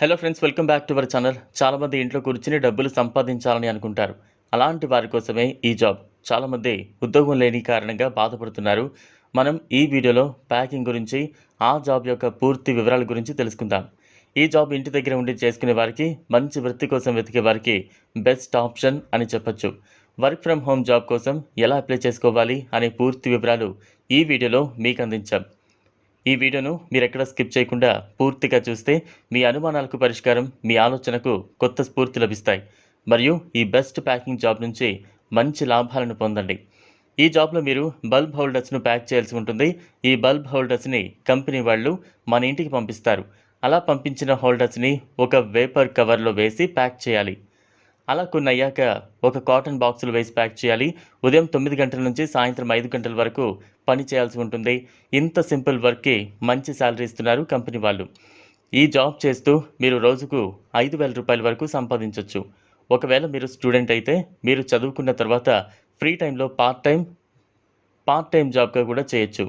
Hello friends welcome back to our channel చాలామంది ఇంట్లో కూర్చుని డబ్బులు సంపాదించాలని అనుకుంటారు. అలాంటి వారి కోసమే ఈ జాబ్ చాలామంది ఉద్యోగం లేని కారణంగా బాధపడుతున్నారు. మనం ఈ వీడియోలో ప్యాకింగ్ గురించి ఆ జాబ్ యొక్క పూర్తి వివరాల గురించి తెలుసుకుందాం. ఈ జాబ్ ఇంటి దగ్గర ఉండి చేసుకునే వారికి మంచి వృత్తి కోసం వెతికే వారికి బెస్ట్ ఆప్షన్ అని చెప్పొచ్చు. వర్క్ ఫ్రమ్ హోమ్ జాబ్ కోసం ఎలా అప్లై చేసుకోవాలి అనే పూర్తి వివరాలు ఈ వీడియోలో మీకు అందించాం. ఈ వీడియోను మీరు ఎక్కడ స్కిప్ చేయకుండా పూర్తిగా చూస్తే మీ అనుమానాలకు పరిష్కారం మీ ఆలోచనకు కొత్త స్ఫూర్తి లభిస్తాయి. మరియు ఈ బెస్ట్ ప్యాకింగ్ జాబ్ నుంచి మంచి లాభాలను పొందండి. ఈ జాబ్లో మీరు బల్బ్ హోల్డర్స్ను ప్యాక్ చేయాల్సి ఉంటుంది. ఈ బల్బ్ హోల్డర్స్ని కంపెనీ వాళ్ళు మన ఇంటికి పంపిస్తారు. అలా పంపించిన హోల్డర్స్ని ఒక వేపర్ కవర్లో వేసి ప్యాక్ చేయాలి. అలా కొన్ని అయ్యాక ఒక కాటన్ బాక్సులు వేసి ప్యాక్ చేయాలి. ఉదయం తొమ్మిది గంటల నుంచి సాయంత్రం ఐదు గంటల వరకు పని చేయాల్సి ఉంటుంది. ఇంత సింపుల్ వర్క్కి మంచి శాలరీ ఇస్తున్నారు కంపెనీ వాళ్ళు. ఈ జాబ్ చేస్తూ మీరు రోజుకు ఐదు వేల రూపాయల వరకు సంపాదించవచ్చు ఒకవేళ మీరు స్టూడెంట్ అయితే మీరు చదువుకున్న తర్వాత ఫ్రీ టైంలో పార్ట్ టైం పార్ట్ టైం జాబ్గా కూడా చేయొచ్చు.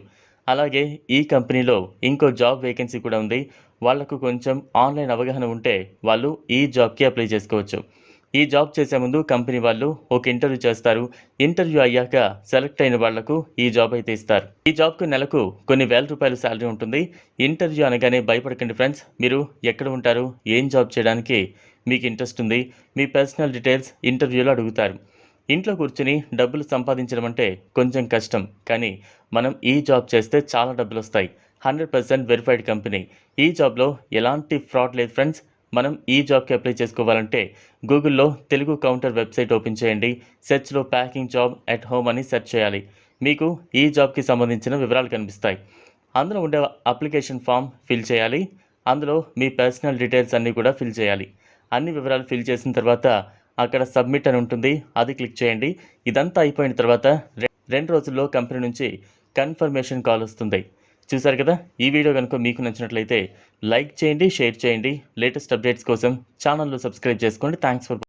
అలాగే ఈ కంపెనీలో ఇంకో జాబ్ వేకెన్సీ కూడా ఉంది. వాళ్ళకు కొంచెం ఆన్లైన్ అవగాహన ఉంటే వాళ్ళు ఈ జాబ్కి అప్లై చేసుకోవచ్చు. ఈ జాబ్ చేసే ముందు కంపెనీ వాళ్ళు ఒక ఇంటర్వ్యూ చేస్తారు. ఇంటర్వ్యూ అయ్యాక సెలెక్ట్ అయిన వాళ్ళకు ఈ జాబ్ అయితే ఇస్తారు. ఈ జాబ్కు నెలకు కొన్ని వేల రూపాయల శాలరీ ఉంటుంది. ఇంటర్వ్యూ అనగానే భయపడకండి ఫ్రెండ్స్. మీరు ఎక్కడ ఉంటారు? ఏం జాబ్ చేయడానికి మీకు ఇంట్రెస్ట్ ఉంది? మీ పర్సనల్ డీటెయిల్స్ ఇంటర్వ్యూలో అడుగుతారు. ఇంట్లో కూర్చుని డబ్బులు సంపాదించడం అంటే కొంచెం కష్టం. కానీ మనం ఈ జాబ్ చేస్తే చాలా డబ్బులు వస్తాయి. Hundred percent verified company. ఈ జాబ్లో ఎలాంటి ఫ్రాడ్ లేదు ఫ్రెండ్స్. మనం ఈ జాబ్కి అప్లై చేసుకోవాలంటే గూగుల్లో తెలుగు కౌంటర్ వెబ్సైట్ ఓపెన్ చేయండి సెర్చ్లో ప్యాకింగ్ జాబ్ అట్ హోమ్ అని సెర్చ్ చేయాలి. మీకు ఈ జాబ్కి సంబంధించిన వివరాలు కనిపిస్తాయి. అందులో ఉండే అప్లికేషన్ ఫామ్ ఫిల్ చేయాలి. అందులో మీ పర్సనల్ డీటెయిల్స్ అన్నీ కూడా ఫిల్ చేయాలి. అన్ని వివరాలు ఫిల్ చేసిన తర్వాత అక్కడ సబ్మిట్ అని ఉంటుంది అది క్లిక్ చేయండి. ఇదంతా అయిపోయిన తర్వాత రె- రెండు రోజుల్లో కంపెనీ నుంచి కన్ఫర్మేషన్ కాల్ వస్తుంది. చూసారు కదా? ఈ వీడియో కనుక మీకు నచ్చినట్లయితే లైక్ చేయండి షేర్ చేయండి. లేటెస్ట్ అప్డేట్స్ కోసం ఛానల్లో సబ్స్క్రైబ్ చేసుకోండి. Thanks for